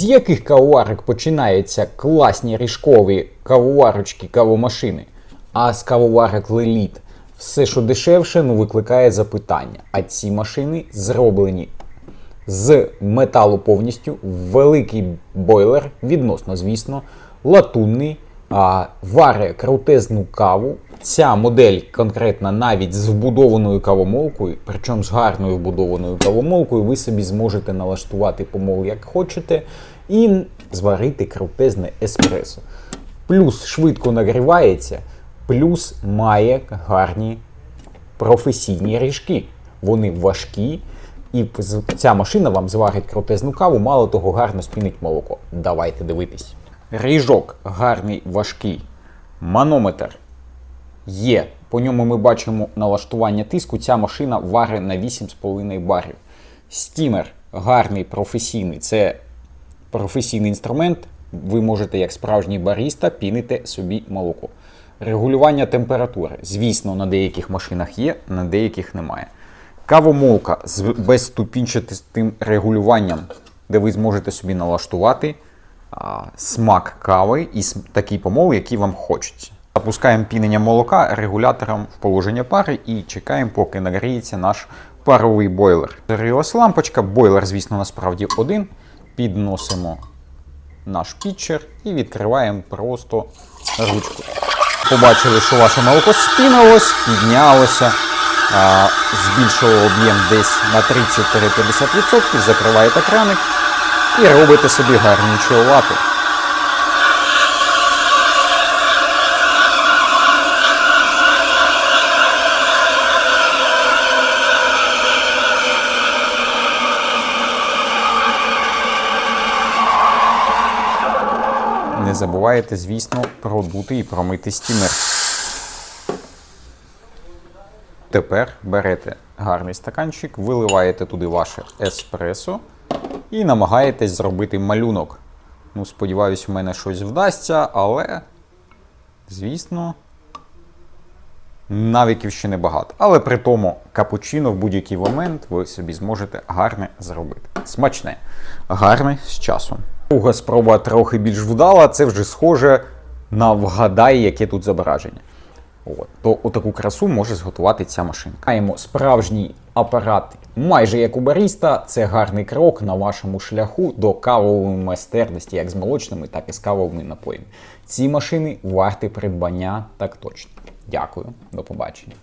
З яких кавуарок починаються класні ріжкові кавуарочки кавомашини? А з кавоварок Леліт все, що дешевше, ну викликає запитання. А ці машини зроблені з металу повністю, великий бойлер, відносно, звісно, латунний, варить крутезну каву. Ця модель конкретно навіть з вбудованою кавомолкою, причому з гарною вбудованою кавомолкою, ви собі зможете налаштувати помол як хочете і зварити крутезне еспресо. Плюс швидко нагрівається, плюс має гарні професійні ріжки. Вони важкі, і ця машина вам зварить крутезну каву, мало того, гарно спінить молоко. Давайте дивитись. Ріжок гарний, важкий. Манометр є. По ньому ми бачимо налаштування тиску. Ця машина варить на 8,5 барів. Стімер гарний, професійний. Це професійний інструмент. Ви можете, як справжній баріста, пінити собі молоко. Регулювання температури. Звісно, на деяких машинах є, на деяких немає. Кавомолка з безступінчатим регулюванням, де ви зможете собі налаштувати смак кави і такий помол, який вам хочеться. Запускаємо пінення молока регулятором в положення пари і чекаємо, поки нагріється наш паровий бойлер. Зарілась лампочка, бойлер, звісно, насправді один. Підносимо наш пітчер і відкриваємо просто ручку. Побачили, що ваше молоко спінилось, піднялося, збільшило об'єм десь на 30-50%, закриваєте краник і робите собі гарні чоловати. Не забувайте, звісно, продути і промити стімер. Тепер берете гарний стаканчик, виливаєте туди ваше еспресо і намагаєтесь зробити малюнок. Ну, сподіваюсь, в мене щось вдасться, але, звісно, навиків ще небагато. Але при тому капучино в будь-який момент ви собі зможете гарне зробити. Смачне, гарне з часом. Друга спроба трохи більш вдала, це вже схоже на вгадай, яке тут зображення. От, то отаку красу може зготувати ця машинка. Маємо справжній апарат, майже як у баріста. Це гарний крок на вашому шляху до кавової майстерності, як з молочними, так і з кавовими напоями. Ці машини варті придбання так точно. Дякую, до побачення.